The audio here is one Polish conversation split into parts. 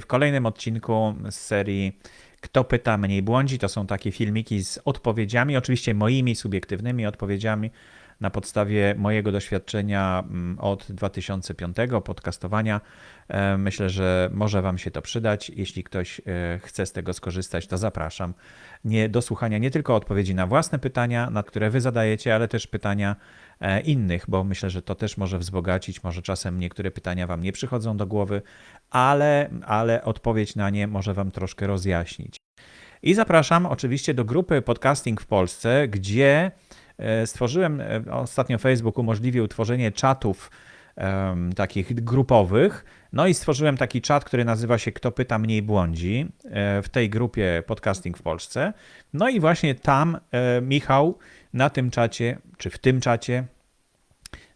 w kolejnym odcinku z serii Kto pyta, mniej błądzi. To są takie filmiki z odpowiedziami, oczywiście moimi subiektywnymi odpowiedziami na podstawie mojego doświadczenia mm, od 2005 podcastowania. E, myślę, że może Wam się to przydać. Jeśli ktoś e, chce z tego skorzystać, to zapraszam nie, do słuchania nie tylko odpowiedzi na własne pytania, nad które Wy zadajecie, ale też pytania innych, bo myślę, że to też może wzbogacić. Może czasem niektóre pytania Wam nie przychodzą do głowy, ale, ale odpowiedź na nie może Wam troszkę rozjaśnić. I zapraszam oczywiście do grupy Podcasting w Polsce, gdzie E, stworzyłem, e, ostatnio Facebook umożliwił tworzenie czatów um, takich grupowych. No i stworzyłem taki czat, który nazywa się Kto pyta mniej błądzi e, w tej grupie Podcasting w Polsce. No i właśnie tam Michał na tym czacie, czy w tym czacie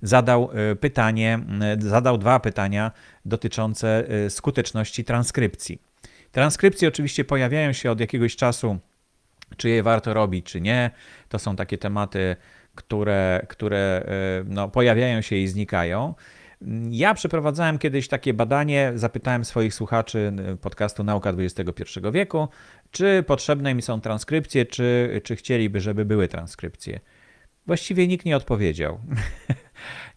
zadał pytanie, zadał dwa pytania dotyczące skuteczności transkrypcji. Transkrypcje oczywiście pojawiają się od jakiegoś czasu czy je warto robić, czy nie. To są takie tematy, które, które e, no, pojawiają się i znikają. Ja przeprowadzałem kiedyś takie badanie, zapytałem swoich słuchaczy e, podcastu Nauka XXI wieku, czy potrzebne im są transkrypcje, czy, czy chcieliby, żeby były transkrypcje. Właściwie nikt nie odpowiedział.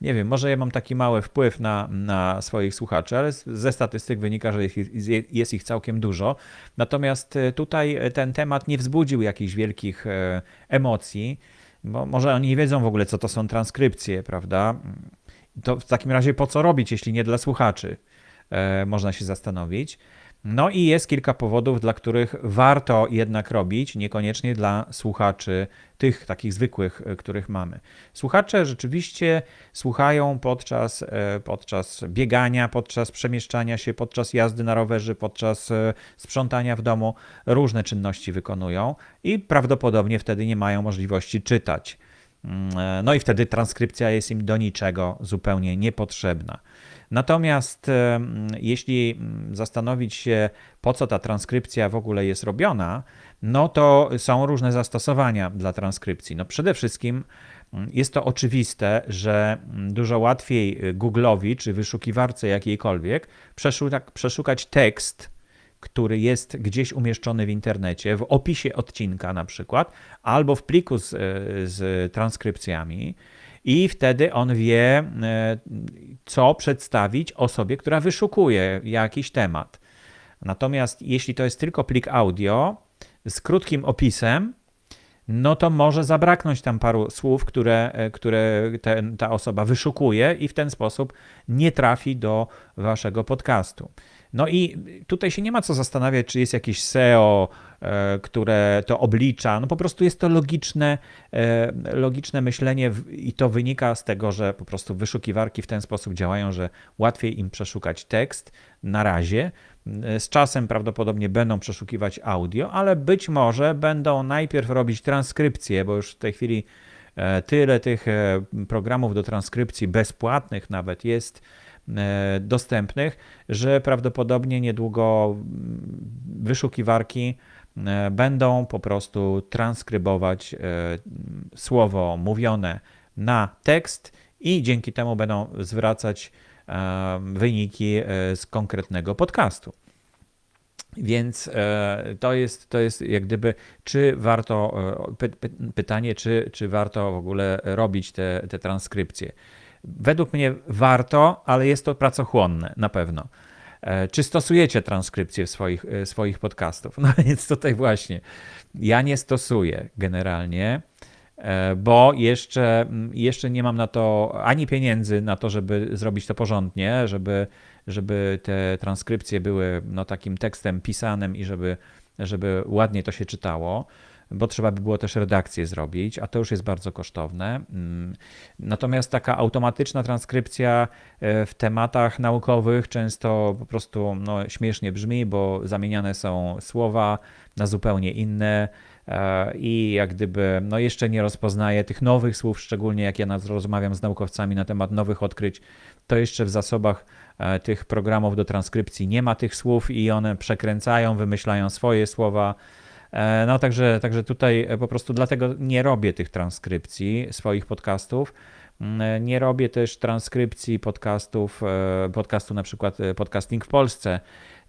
nie wiem, może ja mam taki mały wpływ na, na swoich słuchaczy, ale ze statystyk wynika, że jest ich całkiem dużo. Natomiast e, tutaj e, ten temat nie wzbudził jakichś wielkich e, emocji, bo może oni nie wiedzą w ogóle, co to są transkrypcje, prawda? To w takim razie po co robić, jeśli nie dla słuchaczy? Można się zastanowić. No i jest kilka powodów, dla których warto jednak robić, niekoniecznie dla słuchaczy, tych takich zwykłych, e, których mamy. Słuchacze rzeczywiście słuchają podczas, e, podczas biegania, podczas przemieszczania się, podczas jazdy na rowerze, podczas e, sprzątania w domu, różne czynności wykonują i prawdopodobnie wtedy nie mają możliwości czytać. Mm, no i wtedy transkrypcja jest im do niczego zupełnie niepotrzebna. Natomiast jeśli zastanowić się, po co ta transkrypcja w ogóle jest robiona, no to są różne zastosowania dla transkrypcji. No przede wszystkim jest to oczywiste, że dużo łatwiej Google'owi czy wyszukiwarce jakiejkolwiek przeszukać tekst, który jest gdzieś umieszczony w internecie, w opisie odcinka na przykład, albo w pliku z, z transkrypcjami, i wtedy on wie, e, co przedstawić osobie, która wyszukuje jakiś temat. Natomiast jeśli to jest tylko plik audio z krótkim opisem, no to może zabraknąć tam paru słów, które, e, które ten, ta osoba wyszukuje i w ten sposób nie trafi do waszego podcastu. No i tutaj się nie ma co zastanawiać, czy jest jakieś SEO, e, które to oblicza. No po prostu jest to logiczne, e, logiczne myślenie i to wynika z tego, że po prostu wyszukiwarki w ten sposób działają, że łatwiej im przeszukać tekst na razie. Z czasem prawdopodobnie będą przeszukiwać audio, ale być może będą najpierw robić transkrypcję, bo już w tej chwili e, tyle tych programów do transkrypcji bezpłatnych nawet jest E, dostępnych, że prawdopodobnie niedługo wyszukiwarki e, będą po prostu transkrybować e, słowo mówione na tekst i dzięki temu będą zwracać wyniki z konkretnego podcastu. Więc to jest, to jest jak gdyby, czy warto, pytanie, czy, czy warto w ogóle robić te, te transkrypcje. Według mnie warto, ale jest to pracochłonne na pewno. E, czy stosujecie transkrypcję swoich, e, swoich podcastów? No więc tutaj właśnie ja nie stosuję generalnie, e, bo jeszcze, jeszcze nie mam na to ani pieniędzy na to, żeby zrobić to porządnie, żeby, żeby te transkrypcje były no, takim tekstem pisanym i żeby, żeby ładnie to się czytało bo trzeba by było też redakcję zrobić, a to już jest bardzo kosztowne. Mm. Natomiast taka automatyczna transkrypcja e, w tematach naukowych często po prostu no, śmiesznie brzmi, bo zamieniane są słowa na zupełnie inne e, i jak gdyby no jeszcze nie rozpoznaje tych nowych słów, szczególnie jak ja rozmawiam z naukowcami na temat nowych odkryć, to jeszcze w zasobach e, tych programów do transkrypcji nie ma tych słów i one przekręcają, wymyślają swoje słowa. E, no także, także tutaj e, po prostu dlatego nie robię tych transkrypcji swoich podcastów. Mm, e, nie robię też transkrypcji podcastów, podcastu na przykład Podcasting w Polsce,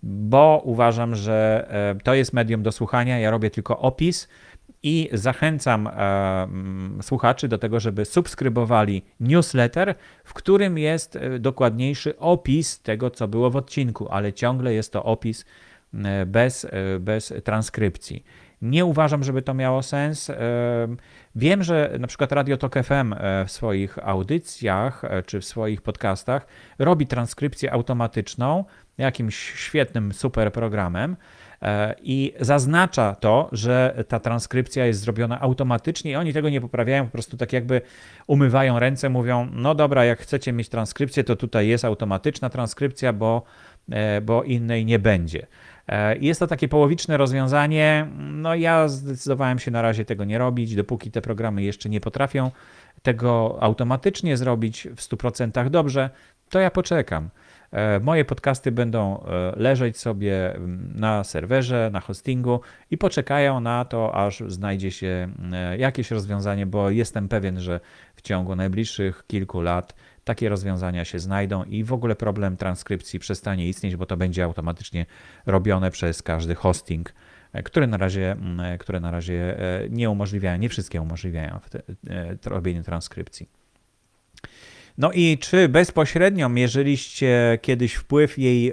bo uważam, że to jest medium do słuchania. Ja robię tylko opis i zachęcam mm, słuchaczy do tego, żeby subskrybowali newsletter, w którym jest dokładniejszy opis tego, co było w odcinku, ale ciągle jest to opis bez, e, bez transkrypcji. Nie uważam, żeby to miało sens. E, Wiem, że na przykład Radio Tok FM e, w swoich audycjach e, czy w swoich podcastach robi transkrypcję automatyczną jakimś świetnym super programem e, i zaznacza to, że ta transkrypcja jest zrobiona automatycznie i oni tego nie poprawiają, po prostu tak jakby umywają ręce, mówią: No dobra, jak chcecie mieć transkrypcję, to tutaj jest automatyczna transkrypcja, bo, bo innej nie będzie. Jest to takie połowiczne rozwiązanie. No ja zdecydowałem się na razie tego nie robić, dopóki te programy jeszcze nie potrafią tego automatycznie zrobić w 100% dobrze, to ja poczekam. E, moje podcasty będą e, leżeć sobie na serwerze, na hostingu i poczekają na to, aż znajdzie się e, jakieś rozwiązanie, bo jestem pewien, że w ciągu najbliższych kilku lat takie rozwiązania się znajdą i w ogóle problem transkrypcji przestanie istnieć, bo to będzie automatycznie robione przez każdy hosting, które na razie, które na razie nie umożliwiają, nie wszystkie umożliwiają robienie transkrypcji. No i czy bezpośrednio mierzyliście kiedyś wpływ jej,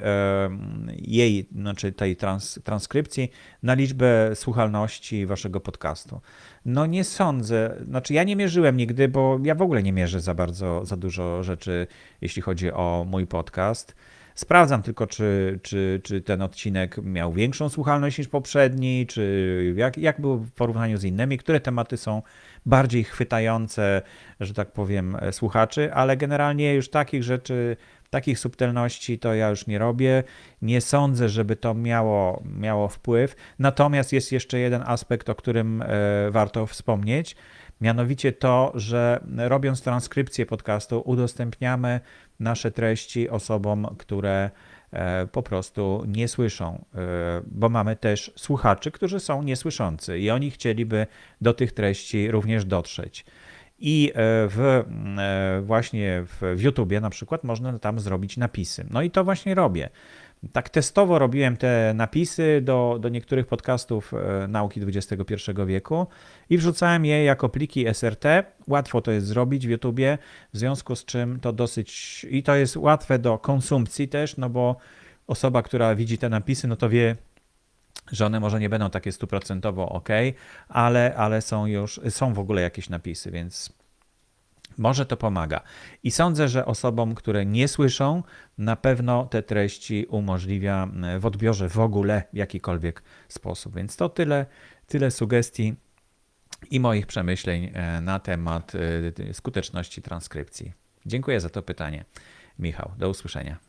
jej znaczy tej trans, transkrypcji na liczbę słuchalności waszego podcastu? No nie sądzę. Znaczy ja nie mierzyłem nigdy, bo ja w ogóle nie mierzę za bardzo, za dużo rzeczy, jeśli chodzi o mój podcast. Sprawdzam tylko, czy, czy, czy ten odcinek miał większą słuchalność niż poprzedni, czy jak, jak był w porównaniu z innymi, które tematy są bardziej chwytające, że tak powiem, słuchaczy, ale generalnie już takich rzeczy, takich subtelności to ja już nie robię. Nie sądzę, żeby to miało, miało wpływ. Natomiast jest jeszcze jeden aspekt, o którym e, warto wspomnieć. Mianowicie to, że robiąc transkrypcję podcastu, udostępniamy nasze treści osobom, które e, po prostu nie słyszą, e, bo mamy też słuchaczy, którzy są niesłyszący i oni chcieliby do tych treści również dotrzeć. I e, w, właśnie w YouTubie na przykład można tam zrobić napisy. No i to właśnie robię tak testowo robiłem te napisy do, do niektórych podcastów e, nauki XXI wieku i wrzucałem je jako pliki SRT. Łatwo to jest zrobić w YouTubie, w związku z czym to dosyć i to jest łatwe do konsumpcji też, no bo osoba, która widzi te napisy, no to wie, że one może nie będą takie stuprocentowo ok, ale, ale są już, są w ogóle jakieś napisy, więc może to pomaga. I sądzę, że osobom, które nie słyszą, na pewno te treści umożliwia e, w odbiorze w ogóle w jakikolwiek sposób. Więc to tyle, tyle sugestii i moich przemyśleń e, na temat e, skuteczności transkrypcji. Dziękuję za to pytanie, Michał. Do usłyszenia.